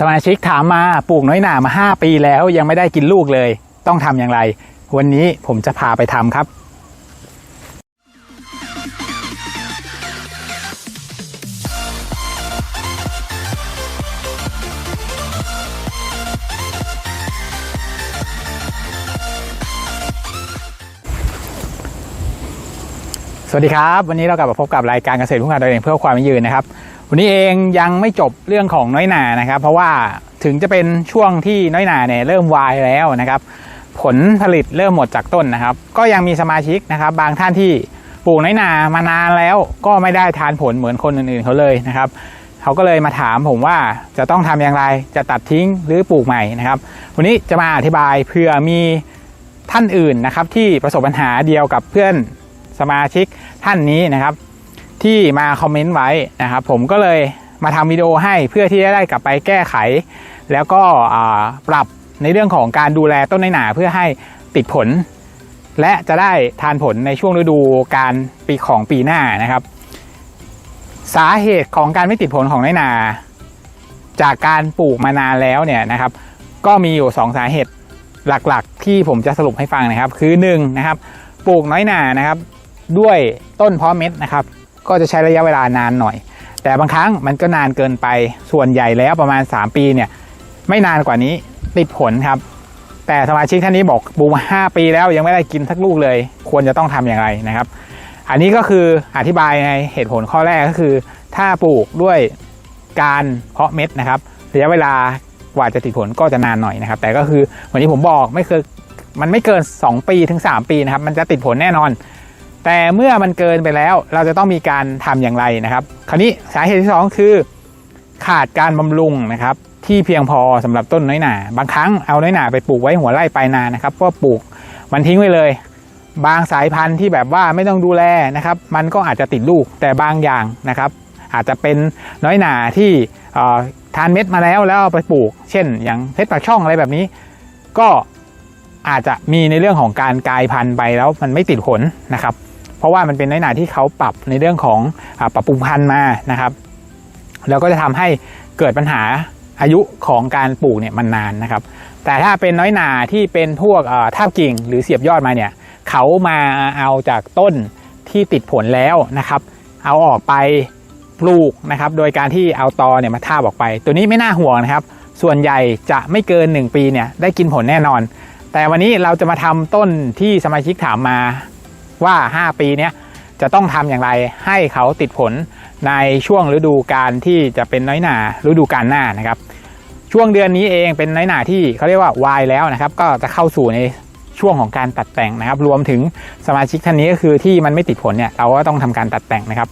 สมาชิกถามมาปลูกน้อยหนามา 5 ปีแล้วยังไม่ได้กินลูกเลย ต้องทำอย่างไร วันนี้ผมจะพาไปทำครับ สวัสดีครับ วันนี้เรากลับมาพบกับรายการเกษตรพุ่งงานตัวเองเพื่อความยั่งยืนนะครับ วันนี้เองยังไม่จบเรื่องของน้อยหนานะครับ เพราะว่าถึงจะเป็นช่วงที่น้อยหนาเนี่ยเริ่มวายแล้วนะครับ ผลผลิตเริ่มหมดจากต้นนะครับ ก็ยังมีสมาชิกนะครับ บางท่านที่ปลูกน้อยหนามานานแล้วก็ไม่ได้ทานผลเหมือนคนอื่นๆเขาเลยนะครับเขาก็เลยมาถามผมว่าจะต้องทำอย่างไรจะตัดทิ้งหรือปลูกใหม่นะครับ วันนี้จะมาอธิบายเผื่อมีท่านอื่นนะครับ ที่ประสบปัญหาเดียวกับเพื่อนสมาชิกท่านนี้นะครับ ที่มาคอมเมนต์ไว้นะครับผมก็เลยมาทำวิดีโอให้เพื่อที่จะได้กลับไปแก้ไข แล้วก็ปรับในเรื่องของการดูแลต้นไม้หนาเพื่อให้ติดผล และจะได้ทานผลในช่วงฤดูการปีของปีหน้านะครับ สาเหตุของการไม่ติดผลของน้อยหนา จากการปลูกมานานแล้วเนี่ยนะครับ ก็มีอยู่ 2 สาเหตุหลักๆ ที่ผมจะสรุปให้ฟังนะครับ คือ1นะครับปลูกน้อยหนานะครับ ด้วยต้นเพาะเม็ดนะครับ ก็จะใช้ระยะเวลานานหน่อย แต่บางครั้งมันก็นานเกินไปส่วนใหญ่แล้วประมาณ 3 ปีเนี่ยไม่นานกว่านี้ติดผลครับ แต่สมาชิกท่านนี้บอกปลูกมา 5 ปีแล้วยังไม่ได้กินสักลูกเลย ควรจะต้องทำอย่างไรนะครับ อันนี้ก็คืออธิบายในเหตุผลข้อแรกก็คือ ถ้าปลูกด้วยการเพาะเม็ดนะครับระยะเวลากว่าจะติดผลก็จะนานหน่อยนะครับ แต่ก็คือเหมือนที่ผมบอกไม่เคยมันไม่เกิน 2 ปีถึง 3 ปีนะครับ มันจะติดผลแน่นอน แต่เมื่อมันเกินไปแล้วเราจะต้องมีการทำอย่างไรนะครับ คราวนี้สาเหตุที่ 2 คือ ขาดการบำรุงนะครับที่เพียงพอสำหรับต้นน้อยหนา บางครั้งเอาน้อยหนาไปปลูกไว้หัวไร่ปลายนานะครับก็ปลูกมันทิ้งไว้เลย บางสายพันธุ์ที่แบบว่าไม่ต้องดูแลนะครับ มันก็อาจจะติดลูกแต่บางอย่างนะครับ อาจจะเป็นน้อยหนาที่ทานเม็ดมาแล้วแล้วเอาไปปลูก เช่น อย่างเพชรปากช่องอะไรแบบนี้ ก็อาจจะมีในเรื่องของการกลายพันธุ์ไปแล้วมันไม่ติดผลนะครับ ราะว่ามันเป็นน้อยหนาที่เขาปรับในเรื่องของอปรับปรุงพันธุ์มานะครับ แล้วก็จะทำให้เกิดปัญหาอายุของการปลูกเนี่ยมันนานนะครับ แต่ถ้าเป็นน้อยหนาที่เป็นพวกเอ่ากิ่งหรือเสียบยอดมาเนี่ยเขามาเอาจากต้นที่ติดผลแล้วนะครับ เอาออกไปปลูกนะครับ โดยการที่เอาตอเนี่ยมาทาบออกไป ตัวนี้ไม่น่าห่วงนะครับ ส่วนใหญ่จะไม่เกิน 1 ปีเนี่ยได้กินผลแน่นอน แต่วันนี้เราจะมาทำต้นที่สมาชิกถามมา ว่า 5 ปีเนี้ยจะต้องทำอย่างไรให้เขาติดผลในช่วงฤดูการที่จะเป็นน้อยหนาฤดูการหน้านะครับ ช่วงเดือนนี้เองเป็นน้อยหนาที่เขาเรียกว่าวายแล้วนะครับ ก็จะเข้าสู่ในช่วงของการตัดแต่งนะครับ รวมถึงสมาชิกท่านนี้ก็คือที่มันไม่ติดผลเนี่ยเราก็ต้องทำการตัดแต่งนะครับ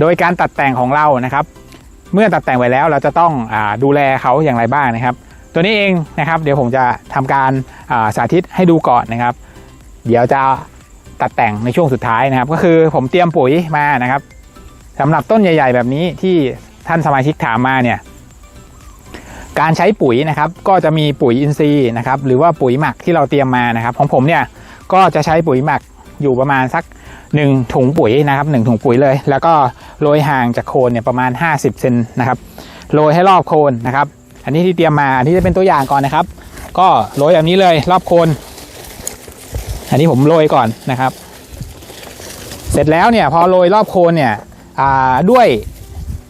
โดยการตัดแต่งของเรานะครับ เมื่อตัดแต่งไว้แล้วเราจะต้องอดูแลเขาอย่างไรบ้างนะครับ ตัวนี้เองนะครับ เดี๋ยวผมจะทำการาสาธิตให้ดูก่อนนะครับ เดี๋ยวจะ ตัดแต่งในช่วงสุดท้ายนะครับ ก็คือผมเตรียมปุ๋ยมานะครับสำหรับต้นใหญ่ ๆ แบบนี้ที่ท่านสมาชิกถามมาเนี่ย การใช้ปุ๋ยนะครับ ก็จะมีปุ๋ยอินทรีย์นะครับ หรือว่าปุ๋ยหมักที่เราเตรียมมานะครับ ของผมเนี่ยก็จะใช้ปุ๋ยหมักอยู่ประมาณสัก 1 ถุงปุ๋ยนะครับ1ถุงปุ๋ยเลย แล้วก็โรยห่างจากโคนเนี่ยประมาณ 50เซนนะครับโรยให้รอบโคนนะครับ อันนี้ที่เตรียมมาอันนี้จะเป็นตัวอย่างก่อนนะครับ ก็โรยแบบนี้เลยรอบโคน อันนี้ผมโรยก่อนนะครับ เสร็จแล้วเนี่ยพอโรยรอบโคนเนี่ยด้วย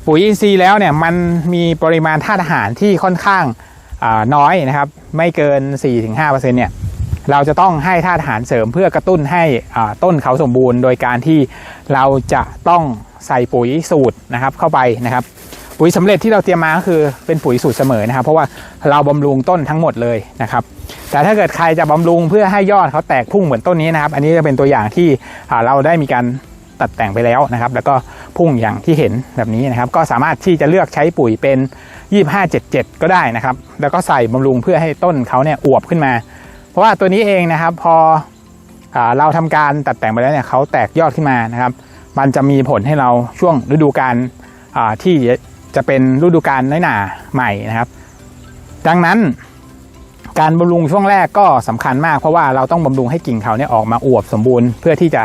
ปุ๋ยอินทรีย์แล้วเนี่ยมันมีปริมาณธาตุอาหารที่ค่อนข้างน้อยนะครับ ไม่เกิน 4-5%เนี่ยเราจะต้องให้ธาตุอาหารเสริมเพื่อกระตุ้นให้ต้นเขาสมบูรณ์ โดยการที่เราจะต้องใส่ปุ๋ยสูตรนะครับเข้าไปนะครับ ปุ๋ยสำเร็จที่เราเตรียมมาก็คือเป็นปุ๋ยสูตรเสมอนะครับ เพราะว่าเราบำรุงต้นทั้งหมดเลยนะครับ แต่ถ้าเกิดใครจะบำรุงเพื่อให้ยอดเขาแตกพุ่งเหมือนต้นนี้นะครับ อันนี้จะเป็นตัวอย่างที่เราได้มีการตัดแต่งไปแล้วนะครับ แล้วก็พุ่งอย่างที่เห็นแบบนี้นะครับ ก็สามารถที่จะเลือกใช้ปุ๋ยเป็น 2577 ก็ได้นะครับ แล้วก็ใส่บำรุงเพื่อให้ต้นเขาเนี่ยอวบขึ้นมา เพราะว่าตัวนี้เองนะครับพออเราทำการตัดแต่งไปแล้วเนี่ยเขาแตกยอดขึ้นมานะครับ มันจะมีผลให้เราช่วงฤดูกาลที่จะเป็นฤดูกาลน้อยหนาใหม่นะครับ ดังนั้น การบำรุงช่วงแรกก็สำคัญมากเพราะว่าเราต้องบำรุงให้กิ่งเขาเนี่ยออกมาอวบสมบูรณ์ เพื่อที่จะ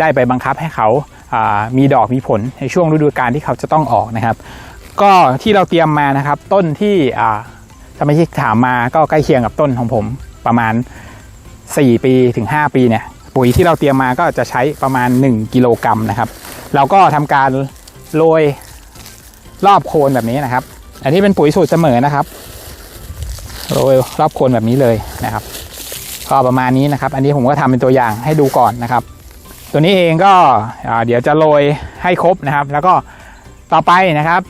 ได้ไปบังคับให้เขาามีดอกมีผลในช่วงฤดูกาลที่เขาจะต้องออกนะครับ ก็ที่เราเตรียมมานะครับ ต้นที่สมาชิกถามมาก็ใกล้เคียงกับต้นของผมประมาณ 4 ปีถึง 5 ปีเนี่ยปุ๋ยที่เราเตรียมมาก็จะใช้ประมาณ 1 กิโลกรัมนะครับ เราก็ทำการโรยรอบโคนแบบนี้นะครับ อันนี้เป็นปุ๋ยสูตรเสมอนะครับ โรยรอบโคนแบบนี้เลยนะครับก็ประมาณนี้นะครับ อันนี้ผมก็ทำเป็นตัวอย่างให้ดูก่อนนะครับ ตัวนี้เองก็เดี๋ยวจะโรยให้ครบนะครับ แล้วก็ต่อไปนะครับ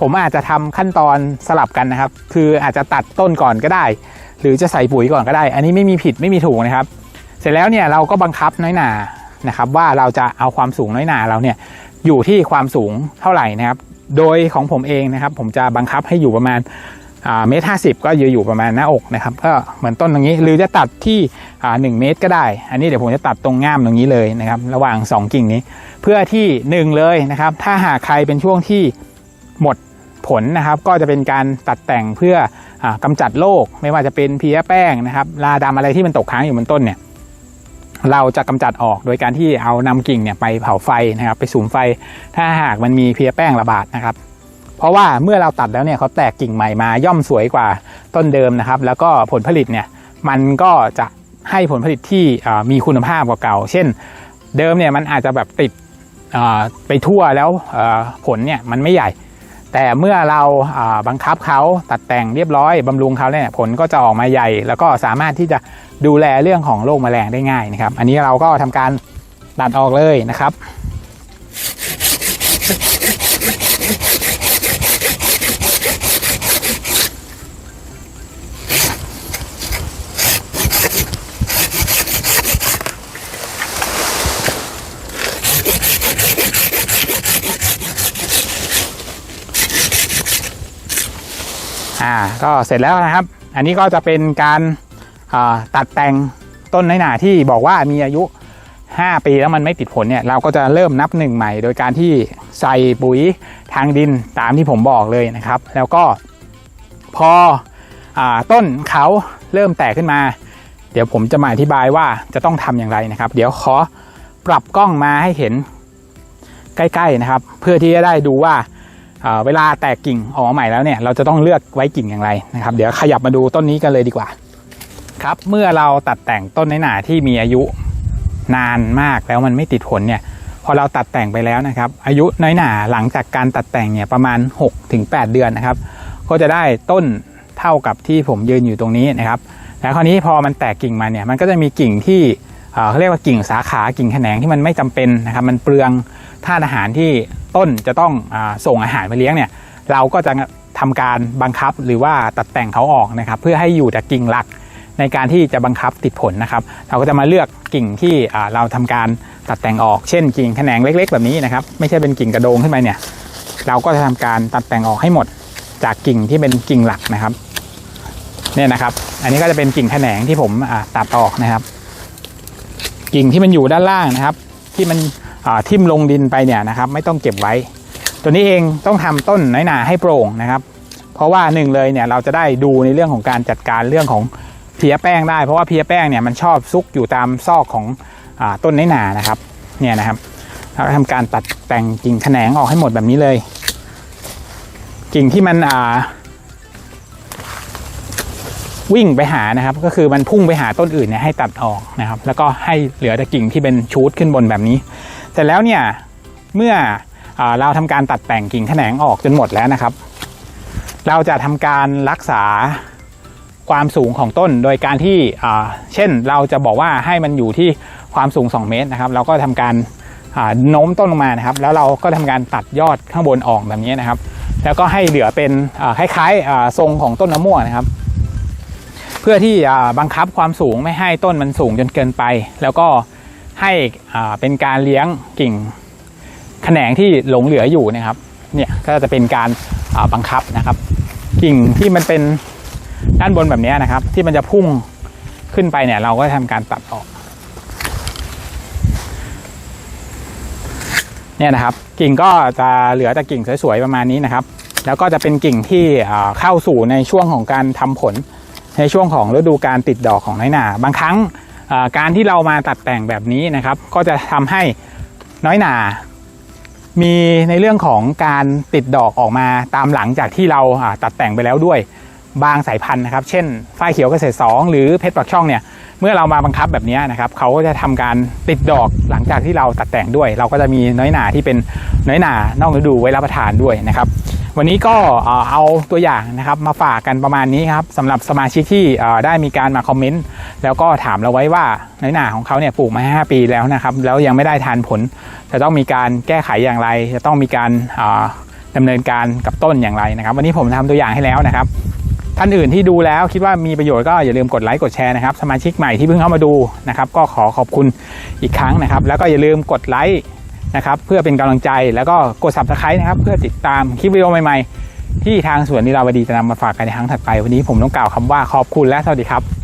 ผมอาจจะทำขั้นตอนสลับกันนะครับ คืออาจจะตัดต้นก่อนก็ได้ หรือจะใส่ปุ๋ยก่อนก็ได้ อันนี้ไม่มีผิดไม่มีถูกนะครับ เสร็จแล้วเนี่ยเราก็บังคับน้อยหนานะครับ ว่าเราจะเอาความสูงน้อยหนาเราเนี่ยอยู่ที่ความสูงเท่าไหร่นะครับ โดยของผมเองนะครับ ผมจะบังคับให้อยู่ประมาณ เมตรห้าสิบก็อยู่อยู่ประมาณหน้าอกนะครับก็เหมือนต้นตรงนี้ หรือจะตัดที่อ่าหนึ่งเมตรก็ได้ อันนี้เดี๋ยวผมจะตัดตรงง่ามตรงนี้เลยนะครับระหว่างสองกิ่งนี้ เพื่อที่หนึ่งเลยนะครับถ้าหากใครเป็นช่วงที่หมดผลนะครับก็จะเป็นการตัดแต่งเพื่ออากำจัดโรคไม่ว่าจะเป็นเพี้ยแป้งนะครับราดำอะไรที่มันตกค้างอยู่บนต้นเนี่ยเราจะกำจัดออกโดยการที่เอานำกิ่งเนี่ยไปเผาไฟนะครับไปสูมไฟ ถ้าหากมันมีเพี้ยแป้งระบาดนะครับ เพราะว่าเมื่อเราตัดแล้วเนี่ยเขาแตกกิ่งใหม่มาย่อมสวยกว่าต้นเดิมนะครับ แล้วก็ผลผลิตเนี่ยมันก็จะให้ผลผลิตที่มีคุณภาพกว่าเก่า เช่น เดิมเนี่ยมันอาจจะแบบติดไปทั่วแล้วผลเนี่ยมันไม่ใหญ่ แต่เมื่อเราบังคับเขาตัดแต่งเรียบร้อยบำรุงเขาเนี่ยผลก็จะออกมาใหญ่ แล้วก็สามารถที่จะดูแลเรื่องของโรคแมลงได้ง่ายนะครับ อันนี้เราก็ทำการตัดออกเลยนะครับ อ่าก็เสร็จแล้วนะครับ อันนี้ก็จะเป็นการาตัดแต่งต้นน้อยหนาที่บอกว่ามีอายุ 5 ปีแล้วมันไม่ติดผลเนี่ยเราก็จะเริ่มนับหนึ่งใหม่ โดยการที่ใส่ปุ๋ยทางดินตามที่ผมบอกเลยนะครับ แล้วก็พออต้นเขาเริ่มแตกขึ้นมา เดี๋ยวผมจะมาอธิบายว่าจะต้องทำอย่างไรนะครับ เดี๋ยวขอปรับกล้องมาให้เห็นใกล้ๆนะครับ เพื่อที่จะได้ดูว่า เวลาแตกกิ่งออกมาใหม่แล้วเนี่ย เราจะต้องเลือกไว้กิ่งอย่างไรนะครับ เดี๋ยวขยับมาดูต้นนี้กันเลยดีกว่า ครับ เมื่อเราตัดแต่งต้นไม้หนาที่มีอายุนานมากแล้วมันไม่ติดผลเนี่ย พอเราตัดแต่งไปแล้วนะครับ อายุน้อยหนาหลังจากการตัดแต่งเนี่ยประมาณ 6-8 เดือนนะครับ ก็จะได้ต้นเท่ากับที่ผมยืนอยู่ตรงนี้นะครับ แล้วคราวนี้พอมันแตกกิ่งมาเนี่ย มันก็จะมีกิ่งที่เอ่อเขาเรียกว่ากิ่งสาขากิ่งแขนงที่มันไม่จำเป็นนะครับ มันเปลืองธาตุอาหารที่ ต้นจะต้องอส่งอาหารไปเลี้ยงเนี่ยเราก็จะทำการบังคับหรือว่าตัดแต่งเขาออกนะครับ เพื่อให้อยู่แต่กิ่งหลักในการที่จะบังคับติดผลนะครับ เราก็จะมาเลือกกิ่งที่เราทำการตัดแต่งออกเช่นกิ่งแขนงเล็ก ๆ แบบนี้นะครับไม่ใช่เป็นกิ่งกระโดงขึ้นไปเนี่ย เราก็จะทำการตัดแต่งออกให้หมดจากกิ่งที่เป็นกิ่งหลักนะครับเนี่ยนะครับ อันนี้ก็จะเป็นกิ่งแขนงที่ผมตัดออกนะครับ กิ่งที่มันอยู่ด้านล่างนะครับ ที่มัน ทิ่มลงดินไปเนี่ยนะครับไม่ต้องเก็บไว้ ตัวนี้เองต้องทำต้นน้อยหนาให้โปร่งนะครับ เพราะว่าหนึ่งเลยเนี่ยเราจะได้ดูในเรื่องของการจัดการเรื่องของเพียแป้งได้ เพราะว่าเพียแป้งเนี่ยมันชอบซุกอยู่ตามซอกของอต้นน้อยหนานะครับเนี่ยนะครับเราก็ทำการตัดแต่งกิ่งแขนงออกให้หมดแบบนี้เลย กิ่งที่มันอ่าวิ่งไปหานะครับก็คือมันพุ่งไปหาต้นอื่นเนี่ยให้ตัดออกนะครับ แล้วก็ให้เหลือแต่กิ่งที่เป็นชูดขึ้นบนแบบนี้ เสร็จแล้วเนี่ยเมื่ออเราทำการตัดแต่งกิ่งแขนงออกจนหมดแล้วนะครับ เราจะทำการรักษาความสูงของต้นโดยการที่เช่นเราจะบอกว่าให้มันอยู่ที่ความสูง 2 เมตรนะครับ เราก็ทำการโน้มต้นลงมานะครับ แล้วเราก็ทำการตัดยอดข้างบนออกแบบนี้นะครับ แล้วก็ให้เหลือเป็นคล้ายๆทรงของต้นมะม่วงนะครับ เพื่อที่บังคับความสูงไม่ให้ต้นมันสูงจนเกินไป แล้วก็ ให้เป็นการเลี้ยงกิ่งแขนงที่หลงเหลืออยู่นะครับ เนี่ยก็จะเป็นการาบังคับนะครับ กิ่งที่มันเป็นด้านบนแบบนี้นะครับ ที่มันจะพุ่งขึ้นไปเนี่ย เราก็ทำการตัดออก เนี่ยนะครับ กิ่งก็จะเหลือแต่กิ่งสวยๆประมาณนี้นะครับ แล้วก็จะเป็นกิ่งที่เข้าสู่ในช่วงของการทำผลในช่วงของฤดูการติดดอกของน้อยหนาบางครั้ง การที่เรามาตัดแต่งแบบนี้นะครับ ก็จะทำให้น้อยหนา มีในเรื่องของการติดดอกออกมาตามหลังจากที่เราตัดแต่งไปแล้วด้วย บางสายพันธุ์นะครับ เช่นฝ้ายเขียวเกษตร2หรือเพชรปักช่องเนี่ย เมื่อเรามาบังคับแบบนี้นะครับเขาก็จะทำการติดดอกหลังจากที่เราตัดแต่งด้วย เราก็จะมีน้อยหนาที่เป็นน้อยหนานอกฤดูไว้รับประทานด้วยนะครับ วันนี้ก็เอาตัวอย่างนะครับมาฝากกันประมาณนี้ครับสำหรับสมาชิกที่ได้มีการมาคอมเมนต์แล้วก็ถามเราไว้ว่าน้อยหนาของเขาเนี่ยปลูกมา 5 ปีแล้วนะครับแล้วยังไม่ได้ทานผล จะต้องมีการแก้ไขอย่างไร จะต้องมีการเอ่อดำเนินการกับต้นอย่างไรนะครับ วันนี้ผมทำตัวอย่างให้แล้วนะครับ ท่านอื่นที่ดูแล้วคิดว่ามีประโยชน์ก็อย่าลืมกดไลค์กดแชร์นะครับ สมาชิกใหม่ที่เพิ่งเข้ามาดูนะครับ ก็ขอขอบคุณอีกครั้งนะครับ แล้วก็อย่าลืมกดไลค์นะครับ เพื่อเป็นกำลังใจแล้วก็กด subscribe นะครับ เพื่อติดตามคลิปวิดีโอใหม่ๆ ที่ทางสวนนิราวดีจะนำมาฝากกันในครั้งถัดไปวันนี้ผมต้องกล่าวคำว่าขอบคุณและสวัสดีครับ